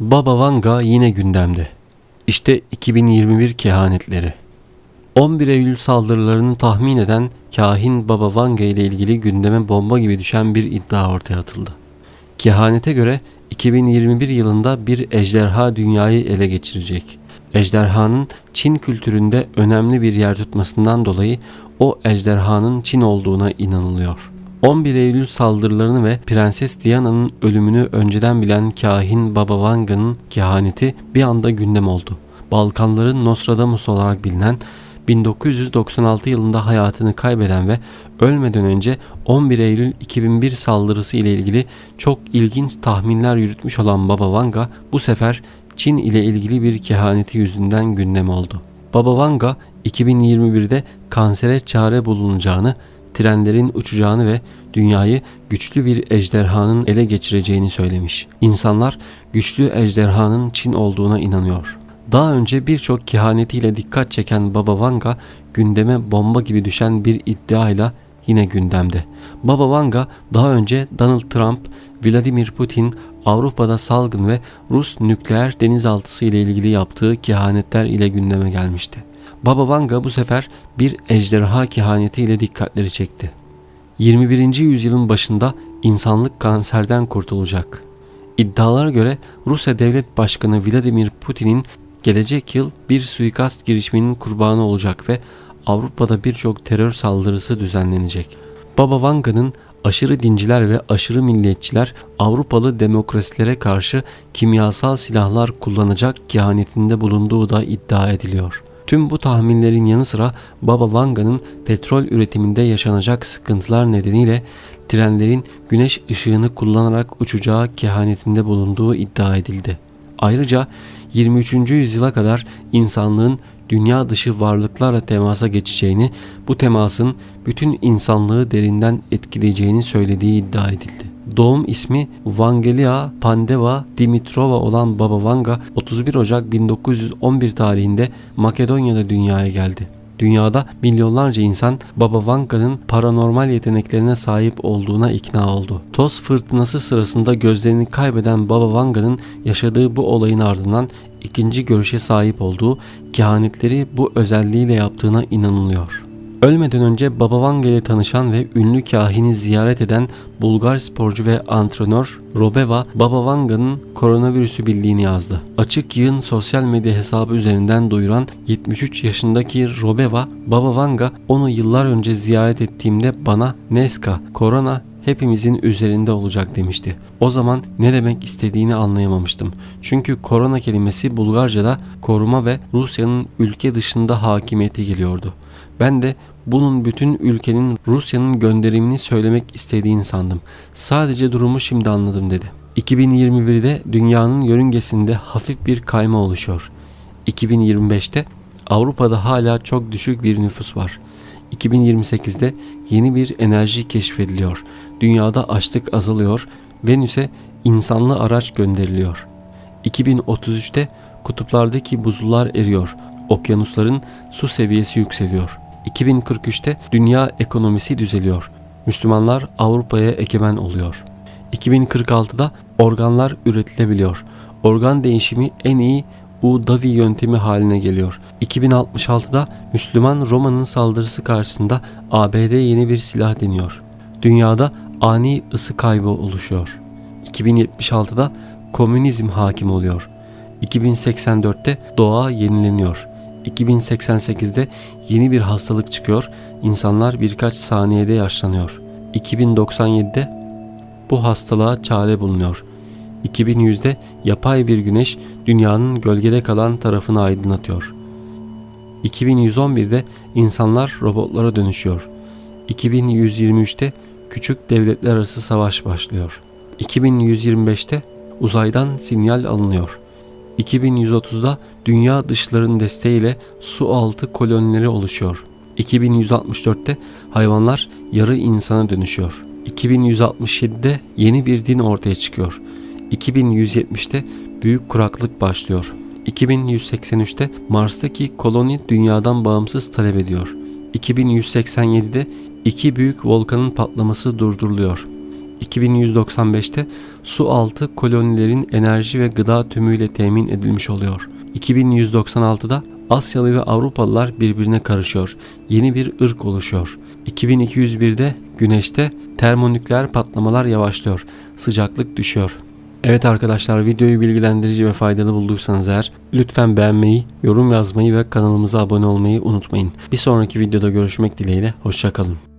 Baba Vanga yine gündemde. İşte 2021 kehanetleri. 11 Eylül saldırılarını tahmin eden kahin Baba Vanga ile ilgili gündeme bomba gibi düşen bir iddia ortaya atıldı. Kehanete göre 2021 yılında bir ejderha dünyayı ele geçirecek. Ejderhanın Çin kültüründe önemli bir yer tutmasından dolayı o ejderhanın Çin olduğuna inanılıyor. 11 Eylül saldırılarını ve Prenses Diana'nın ölümünü önceden bilen kahin Baba Vanga'nın kehaneti bir anda gündem oldu. Balkanların Nostradamus olarak bilinen 1996 yılında hayatını kaybeden ve ölmeden önce 11 Eylül 2001 saldırısı ile ilgili çok ilginç tahminler yürütmüş olan Baba Vanga bu sefer Çin ile ilgili bir kehaneti yüzünden gündem oldu. Baba Vanga 2021'de kansere çare bulunacağını, trenlerin uçacağını ve dünyayı güçlü bir ejderhanın ele geçireceğini söylemiş. İnsanlar güçlü ejderhanın Çin olduğuna inanıyor. Daha önce birçok kehanetiyle dikkat çeken Baba Vanga gündeme bomba gibi düşen bir iddiayla yine gündemde. Baba Vanga daha önce Donald Trump, Vladimir Putin, Avrupa'da salgın ve Rus nükleer denizaltısı ile ilgili yaptığı kehanetler ile gündeme gelmişti. Baba Vanga bu sefer bir ejderha kehanetiyle dikkatleri çekti. 21. yüzyılın başında insanlık kanserden kurtulacak. İddialara göre Rusya Devlet Başkanı Vladimir Putin'in gelecek yıl bir suikast girişiminin kurbanı olacak ve Avrupa'da birçok terör saldırısı düzenlenecek. Baba Vanga'nın aşırı dinciler ve aşırı milliyetçiler Avrupalı demokrasilere karşı kimyasal silahlar kullanacak kehanetinde bulunduğu da iddia ediliyor. Tüm bu tahminlerin yanı sıra Baba Vanga'nın petrol üretiminde yaşanacak sıkıntılar nedeniyle trenlerin güneş ışığını kullanarak uçacağı kehanetinde bulunduğu iddia edildi. Ayrıca 23. yüzyıla kadar insanlığın dünya dışı varlıklarla temasa geçeceğini, bu temasın bütün insanlığı derinden etkileyeceğini söylediği iddia edildi. Doğum ismi Vangelia Pandeva Dimitrova olan Baba Vanga 31 Ocak 1911 tarihinde Makedonya'da dünyaya geldi. Dünyada milyonlarca insan Baba Vanga'nın paranormal yeteneklerine sahip olduğuna ikna oldu. Toz fırtınası sırasında gözlerini kaybeden Baba Vanga'nın yaşadığı bu olayın ardından ikinci görüşe sahip olduğu kehanetleri bu özelliğiyle yaptığına inanılıyor. Ölmeden önce Baba Vanga ile tanışan ve ünlü kahini ziyaret eden Bulgar sporcu ve antrenör Robeva Baba Vanga'nın koronavirüsü bildiğini yazdı. Açık yığın sosyal medya hesabı üzerinden duyuran 73 yaşındaki Robeva Baba Vanga onu yıllar önce ziyaret ettiğimde bana Neska, korona hepimizin üzerinde olacak demişti. O zaman ne demek istediğini anlayamamıştım. Çünkü korona kelimesi Bulgarca'da koruma ve Rusya'nın ülke dışında hakimiyeti geliyordu. Ben de bunun bütün ülkenin Rusya'nın gönderimini söylemek istediğini sandım. Sadece durumu şimdi anladım dedi. 2021'de dünyanın yörüngesinde hafif bir kayma oluşuyor. 2025'te Avrupa'da hala çok düşük bir nüfus var. 2028'de yeni bir enerji keşfediliyor. Dünyada açlık azalıyor. Venüs'e insanlı araç gönderiliyor. 2033'te kutuplardaki buzullar eriyor. Okyanusların su seviyesi yükseliyor. 2043'te dünya ekonomisi düzeliyor. Müslümanlar Avrupa'ya egemen oluyor. 2046'da organlar üretilebiliyor. Organ değişimi en iyi Udavi yöntemi haline geliyor. 2066'da Müslüman Roma'nın saldırısı karşısında ABD yeni bir silah deniyor. Dünyada ani ısı kaybı oluşuyor. 2076'da komünizm hakim oluyor. 2084'te doğa yenileniyor. 2088'de yeni bir hastalık çıkıyor. İnsanlar birkaç saniyede yaşlanıyor. 2097'de bu hastalığa çare bulunuyor. 2100'de yapay bir güneş dünyanın gölgede kalan tarafını aydınlatıyor. 2111'de insanlar robotlara dönüşüyor. 2123'te küçük devletler arası savaş başlıyor. 2125'te uzaydan sinyal alınıyor. 2130'da dünya dışların desteğiyle su altı kolonileri oluşuyor. 2164'te hayvanlar yarı insana dönüşüyor. 2167'de yeni bir din ortaya çıkıyor. 2170'te büyük kuraklık başlıyor. 2183'te Mars'taki koloni dünyadan bağımsız talep ediyor. 2187'de iki büyük volkanın patlaması durduruluyor. 2195'te su altı kolonilerin enerji ve gıda tümüyle temin edilmiş oluyor. 2196'da Asyalı ve Avrupalılar birbirine karışıyor. Yeni bir ırk oluşuyor. 2201'de Güneş'te termonükleer patlamalar yavaşlıyor. Sıcaklık düşüyor. Evet arkadaşlar videoyu bilgilendirici ve faydalı bulduysanız eğer lütfen beğenmeyi, yorum yazmayı ve kanalımıza abone olmayı unutmayın. Bir sonraki videoda görüşmek dileğiyle. Hoşçakalın.